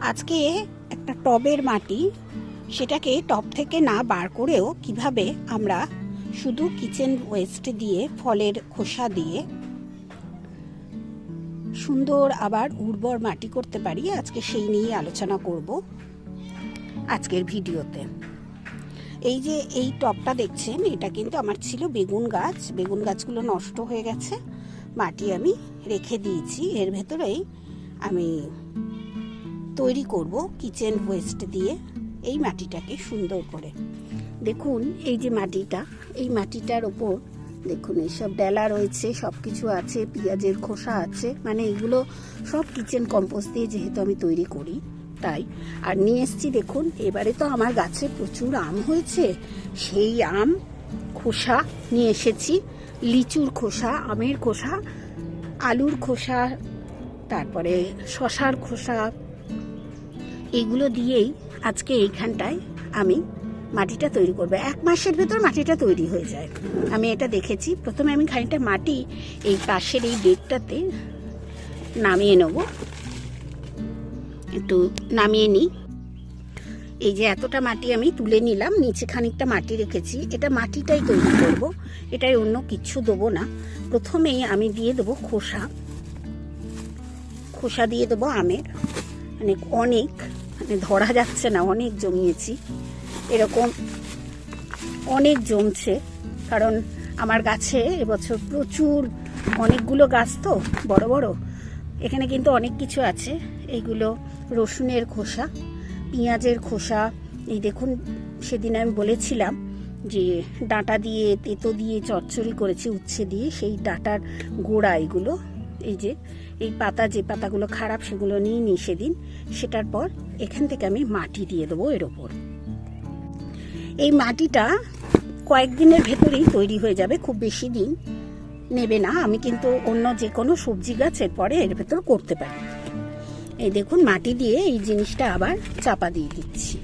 আজকে একটা টবের মাটি, সেটাকে টব থেকে না বার করেও কীভাবে আমরা শুধু কিচেন ওয়েস্ট দিয়ে ফলের খোসা দিয়ে সুন্দর আবার উর্বর মাটি করতে পারি, আজকে সেই নিয়েই আলোচনা করব আজকের ভিডিওতে। এই যে এই টবটা দেখছেন, এটা কিন্তু আমার ছিল বেগুন গাছ। বেগুন গাছগুলো নষ্ট হয়ে গেছে। মাটি আমি রেখে দিয়েছি। এর ভেতরেই আমি তৈরি করব কিচেন ওয়েস্ট দিয়ে এই মাটিটাকে সুন্দর করে। দেখুন, এই যে মাটিটা, এই মাটিটার ওপর দেখুন, এইসব ডেলা রয়েছে সব কিছু আছে, পেঁয়াজের খোসা আছে মানে এগুলো সব কিচেন কম্পোস্ট দিয়ে যেহেতু আমি তৈরি করি, তাই। আর নিয়ে এসছি, দেখুন, এবারে তো আমার গাছে প্রচুর আম হয়েছে, সেই আম খোসা নিয়ে এসেছি, লিচুর খোসা, আমের খোসা, আলুর খোসা, তারপরে শশার খোসা এগুলো দিয়েই আজকে এইখানটায় আমি মাটিটা তৈরি করব। এক মাসের ভেতর মাটিটা তৈরি হয়ে যায়। আমি এটা দেখেছি। প্রথমে আমি খানিকটা মাটি এই পাশের এই বেগটাতে নামিয়ে নেব। একটু নামিয়ে নিই। এই যে এতটা মাটি আমি তুলে নিলাম, নিচে খানিকটা মাটি রেখেছি। এটা মাটিটাই তৈরি করব। এটাই অন্য কিছু দেবো না। প্রথমেই আমি দিয়ে দেবো খোসা। খোসা দিয়ে দেবো আমের। মানে অনেক ধরা যাচ্ছে না, অনেক জমিয়েছি। এরকম অনেক জমছে, কারণ আমার গাছে এবছর প্রচুর অনেকগুলো গাছ তো, বড় বড়। এখানে কিন্তু অনেক কিছু আছে, এইগুলো রসুনের খোসা, পেঁয়াজের খোসা। এই দেখুন, সেদিন আমি বলেছিলাম যে ডাঁটা দিয়ে তেতো দিয়ে চচ্চড়ি করেছি, উচ্ছে দিয়ে, সেই ডাঁটার গোড়া এগুলো। এই যে, এই পাতা যে পাতাগুলো খারাপ, সেগুলো নিয়ে নিই সেদিন। সেটার পর এখান থেকে আমি মাটি দিয়ে দেবো এর ওপর। এই মাটিটা কয়েকদিনের ভেতরেই তৈরি হয়ে যাবে, খুব বেশি দিন নেবে না। আমি কিন্তু অন্য যে কোনো সবজি গাছের পরে এর ভেতর করতে পারি। এই দেখুন, মাটি দিয়ে এই জিনিসটা আবার চাপা দিয়ে দিচ্ছি।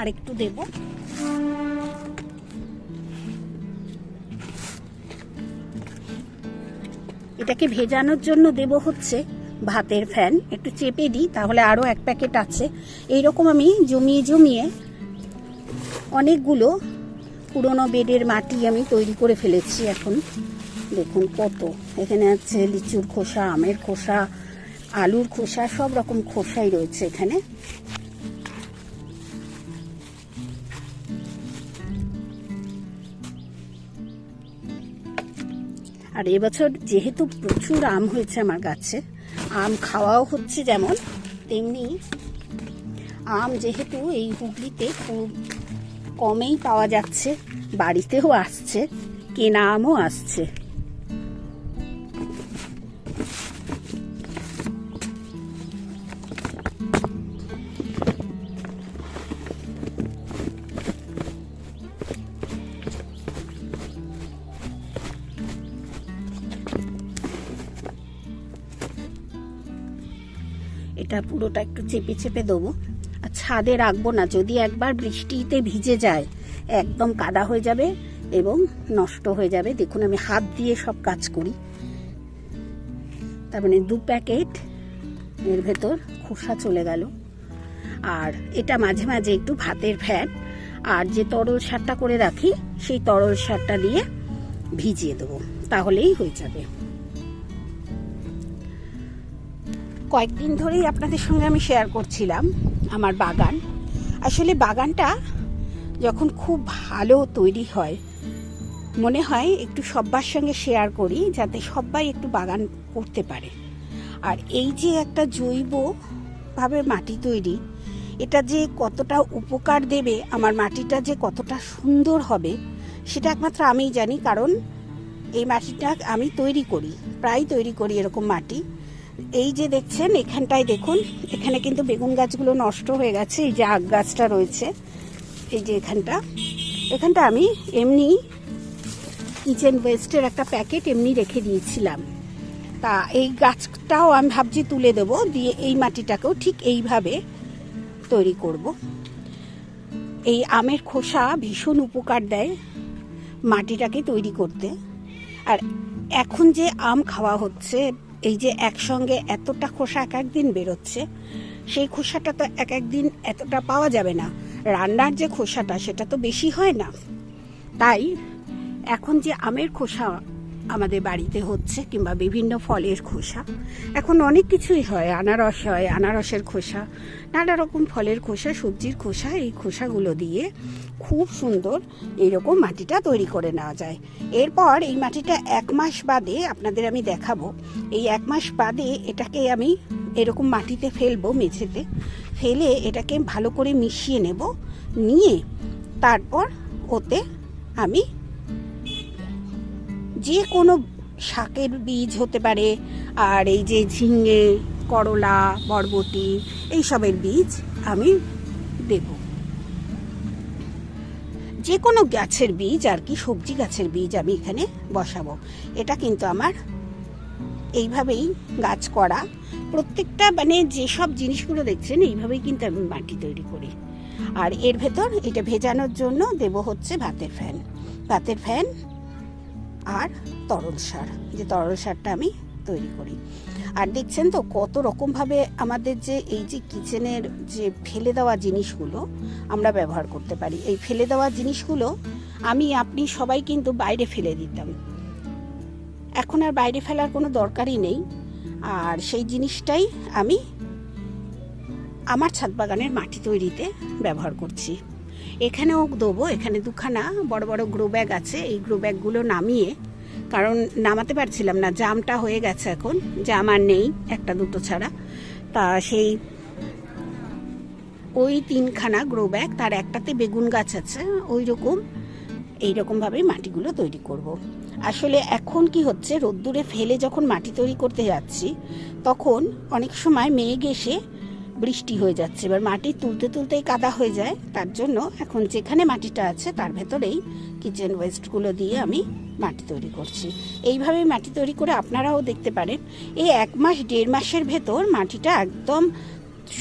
আর একটু দেব এটাকে ভেজানোর জন্য দেব হচ্ছে ভাতের ফ্যান। একটু চেপে দিই, তাহলে আরও এক প্যাকেট আছে। এইরকম আমি জমিয়ে জমিয়ে অনেকগুলো পুরনো বেডের মাটি আমি তৈরি করে ফেলেছি এখন। দেখুন কত। এখানে আছে লিচুর খোসা, আমের খোসা, আলুর খোসা, সব রকম খোসাই রয়েছে এখানে। আর এবছর যেহেতু প্রচুর আম হয়েছে আমার গাছে, আম খাওয়াও হচ্ছে যেমন, তেমনি আম যেহেতু এই হুগলিতে খুব কমেই পাওয়া যাচ্ছে, বাড়িতেও আসছে, কেনা আমও আসছে। এটা পুরোটা একটু চেপে চেপে দেবো। আর ছাদে রাখব না, যদি একবার বৃষ্টিতে ভিজে যায়, একদম কাদা হয়ে যাবে এবং নষ্ট হয়ে যাবে। দেখুন, আমি হাত দিয়ে সব কাজ করি। তার মানে দু প্যাকেট এর ভেতর খোসা চলে গেল। আর এটা মাঝে মাঝে একটু ভাতের ফ্যান আর যে তরল সারটা করে রাখি, সেই তরল সারটা দিয়ে ভিজিয়ে দেবো। তাহলেই হয়ে যাবে। কয়েকদিন ধরেই আপনাদের সঙ্গে আমি শেয়ার করছিলাম আমার বাগান। আসলে বাগানটা যখন খুব ভালো তৈরি হয়, মনে হয় একটু সব্বার সঙ্গে শেয়ার করি যাতে সবাই একটু বাগান করতে পারে। আর এই যে একটা জৈবভাবে মাটি তৈরি, এটা যে কতটা উপকার দেবে, আমার মাটিটা যে কতটা সুন্দর হবে, সেটা একমাত্র আমিই জানি, কারণ এই মাটিটা আমি তৈরি করি, প্রায় তৈরি করি এরকম মাটি। এই যে দেখছেন, এখানটায় দেখুন, এখানে কিন্তু বেগুন গাছগুলো নষ্ট হয়ে গেছে, এই যে আগ গাছটা রয়েছে, এই যে এখানটা। এখানটা আমি এমনি কিচেন ওয়েস্টের একটা প্যাকেট এমনি রেখে দিয়েছিলাম। তা এই গাছটাও আমি ভাবছি তুলে দেব, দিয়ে এই মাটিটাকেও ঠিক এইভাবে তৈরি করব। এই আমের খোসা ভীষণ উপকার দেয় মাটিটাকে তৈরি করতে। আর এখন যে আম খাওয়া হচ্ছে এই যে একসঙ্গে এতটা খোসা এক একদিন বেরোচ্ছে, সেই খোসাটা তো এক একদিন এতটা পাওয়া যাবে না। রান্নার যে খোসাটা, সেটা তো বেশি হয় না। তাই এখন যে আমের খোসা আমাদের বাড়িতে হচ্ছে কিংবা বিভিন্ন ফলের খোসা। এখন অনেক কিছুই হয়, আনারস হয়, আনারসের খোসা, নানা রকম ফলের খোসা, সবজির খোসা, এই খোসাগুলো দিয়ে খুব সুন্দর এইরকম মাটিটা তৈরি করে নেওয়া যায়। এরপর এই মাটিটা এক মাস বাদে আপনাদের আমি দেখাবো। এই এক মাস বাদে এটাকে আমি এরকম মাটিতে ফেলব মেঝেতে, ফেলে এটাকে ভালো করে মিশিয়ে নেব, নিয়ে তারপর ওতে আমি যে কোনো শাকের বীজ হতে পারে, আর এই যে ঝিঙে, করলা, বরবটি, এইসবের বীজ আমি দেব। যে কোনো গাছের বীজ আর কি, সবজি গাছের বীজ আমি এখানে বসাবো। এটা কিন্তু আমার এইভাবেই গাছ করা। প্রত্যেকটা মানে যেসব জিনিসগুলো দেখছেন, এইভাবেই কিন্তু আমি মাটি তৈরি করি। আর এর ভেতর এটা ভেজানোর জন্য দেব হচ্ছে ভাতের ফ্যান। ভাতের ফ্যান আর তরল সার, যে তরল সারটা আমি তৈরি করি। আর দেখছেন তো কত রকমভাবে আমাদের যে এই যে কিচেনের যে ফেলে দেওয়া জিনিসগুলো আমরা ব্যবহার করতে পারি। এই ফেলে দেওয়া জিনিসগুলো আমি, আপনি সবাই কিন্তু বাইরে ফেলে দিতাম। এখন আর বাইরে ফেলার কোনো দরকারই নেই। আর সেই জিনিসটাই আমি আমার ছাদ বাগানের মাটি তৈরিতে ব্যবহার করছি। এখানেও দেবো, এখানে দুখানা বড় বড় গ্রো ব্যাগ আছে এই গ্রো ব্যাগগুলো নামিয়ে, কারণ নামাতে পারছিলাম না, জামটা হয়ে গেছে এখন, জাম আর নেই, একটা দুটো ছাড়া তা সেই ওই তিনখানা গ্রো ব্যাগ তার একটাতে বেগুন গাছ আছে, ওই রকম এইরকমভাবে মাটিগুলো তৈরি করব। আসলে এখন কি হচ্ছে, রোদ্দুরে ফেলে যখন মাটি তৈরি করতে যাচ্ছি, তখন অনেক সময় মেঘ এসে বৃষ্টি হয়ে যাচ্ছে। এবার মাটি তুলতে তুলতেই কাদা হয়ে যায়। তার জন্য এখন যেখানে মাটিটা আছে, তার ভেতরেই কিচেন ওয়েস্টগুলো দিয়ে আমি মাটি তৈরি করছি। এইভাবে মাটি তৈরি করে আপনারাও দেখতে পারেন, এই এক মাস, দেড় মাসের ভেতর মাটিটা একদম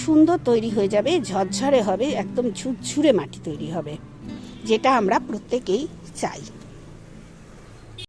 সুন্দর তৈরি হয়ে যাবে, ঝরঝরে হবে, একদম ঝুরঝুরে মাটি তৈরি হবে, যেটা আমরা প্রত্যেকেই চাই।